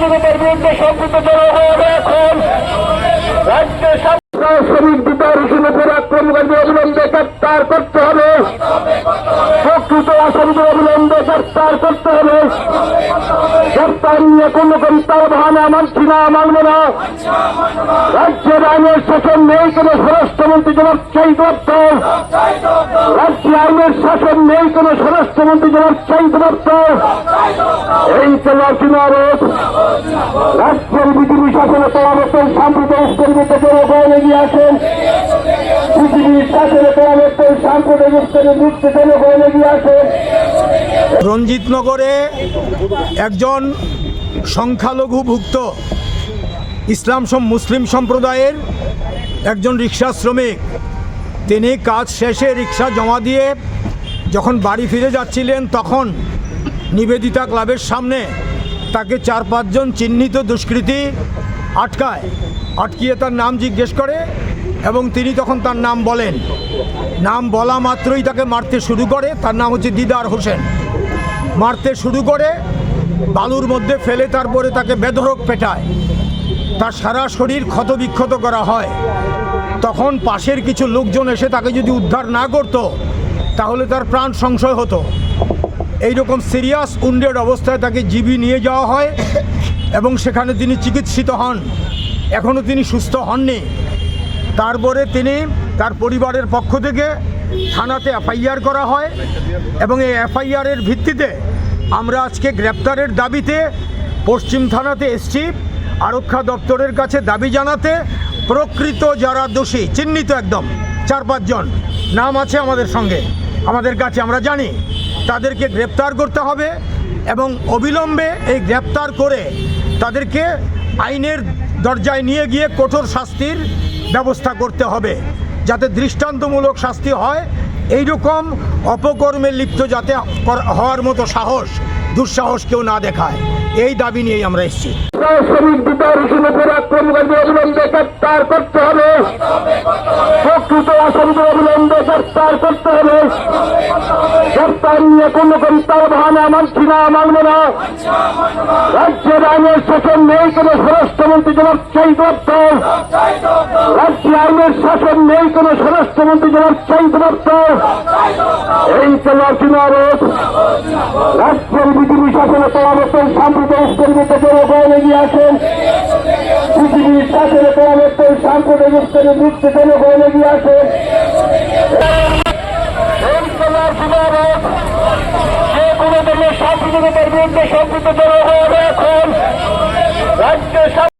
সাংবাদিকতার বিরুদ্ধে সম্পৃক্ত জনগণ এখন রাজ্যের ছাত্র শ্রমিক বিতার উপর আক্রমণকারী অবিলম্বে গ্রেপ্তার করতে হবে। প্রকৃত আসামিদের অবিলম্বে গ্রেপ্তার করতে হবে। গ্রেপ্তার কোন তার বাহানা মানছি না মানব না রাজ্যের আইনের শাসন নেই, কোন স্বরাষ্ট্রমন্ত্রী জবাব চাই করত রাজ্যে আইনের শাসন নেই, কোন স্বরাষ্ট্রমন্ত্রী জবাব চাই করত এই চলাচনা রোধ রাজ্যের বিজেপি শাসনে পরাবর্তন সাম্প্রদায়িক পরিবর্তে জনগণ এগিয়ে আসেন বিজেপি শাসনে পরাবর্তন সাম্প্রদায়িক পরিবর্তে জনগণ এগিয়ে আসেন রঞ্জিতনগরে একজন সংখ্যালঘুভুক্ত ইসলাম মুসলিম সম্প্রদায়ের একজন রিক্সা শ্রমিক। তিনি কাজ শেষে রিক্সা জমা দিয়ে যখন বাড়ি ফিরে যাচ্ছিলেন, তখন নিবেদিতা ক্লাবের সামনে তাকে চার পাঁচজন চিহ্নিত দুষ্কৃতী আটকায়, আটকিয়ে তার নাম জিজ্ঞেস করে এবং তিনি তখন তার নাম বলেন। নাম বলা মাত্রই তাকে মারতে শুরু করে। তার নাম হচ্ছে দিদার হোসেন। মারতে শুরু করে, বালুর মধ্যে ফেলে তারপরে তাকে বেধরক পেটায়। তার সারা শরীর ক্ষতবিক্ষত করা হয়। তখন পাশের কিছু লোকজন এসে তাকে যদি উদ্ধার না করত, তাহলে তার প্রাণ সংশয় হতো। এইরকম সিরিয়াস উন্ডেড অবস্থায় তাকে জিবি নিয়ে যাওয়া হয় এবং সেখানে তিনি চিকিৎসিত হন। এখনও তিনি সুস্থ হননি। তারপরে তিনি তার পরিবারের পক্ষ থেকে থানাতে এফআইআর করা হয় এবং এই এফআইআরের ভিত্তিতে আমরা আজকে গ্রেপ্তারের দাবিতে পশ্চিম থানাতে এসছি। আরক্ষা দপ্তরের কাছে দাবি জানাতে প্রকৃত যারা দোষী, চিহ্নিত একদম, চার পাঁচজন, নাম আছে আমাদের সঙ্গে। আমাদের কাছে আমরা জানি, তাদেরকে গ্রেপ্তার করতে হবে এবং অবিলম্বে এই গ্রেপ্তার করে তাদেরকে আইনের দরজায় নিয়ে গিয়ে কঠোর শাস্তির ব্যবস্থা করতে হবে, যাতে দৃষ্টান্তমূলক শাস্তি হয় এই রকম অপকর্মে লিপ্ত যাতে হওয়ার মতো সাহস, দুঃসাহস কেউ না দেখায়। এই দাবি নিয়েই আমরা এসেছি। করতে হবে। প্রকৃত আসামিদের অবিলম্বে করতে হবে। গ্রেপ্তার নিয়ে কোন তার বাহানা মানছি না মানব না রাজ্যের আইনের শাসন নেই, কোন স্বরাষ্ট্রমন্ত্রী জবাব চাই করত রাজ্যে আইনের শাসন নেই, কোন স্বরাষ্ট্রমন্ত্রী জবাব চাই করত এই চলাচনা রোধ রাজ্যের বিজেপি শাসনে পরাবর্তন সাম্প্রদায়িক পরিবর্তে জনগণ এগিয়ে আসেন। বিজেপি শাসনে পরাবর্তন সাম্প্রদায়িক পরিবর্তে জনগণ এগিয়ে আসেন। সীমানারক যে কোনো ধরনের সাম্প্রদায়িকতার বিরুদ্ধে সম্পৃক্ত জনগণ এখন রাজ্য